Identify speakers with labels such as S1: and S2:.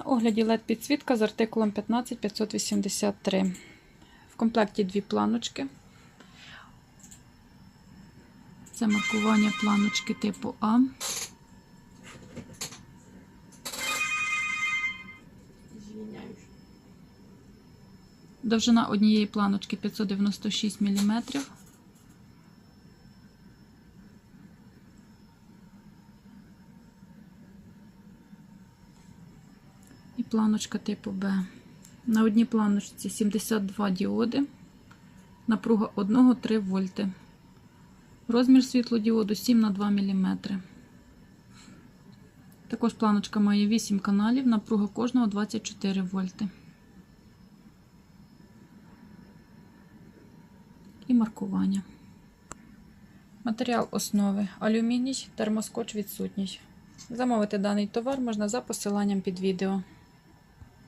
S1: На огляді LED підсвітка з артикулом 15583. В комплекті дві планочки. Це маркування планочки типу А. Довжина однієї планочки 596 мм. І планочка типу Б. На одній планочці 72 діоди, напруга 1-3 вольти. Розмір світлодіоду 7 на 2 мм. Також планочка має 8 каналів, напруга кожного 24 вольти. і маркування. Матеріал основи алюміній, термоскоч відсутній. Замовити даний товар можна за посиланням під відео.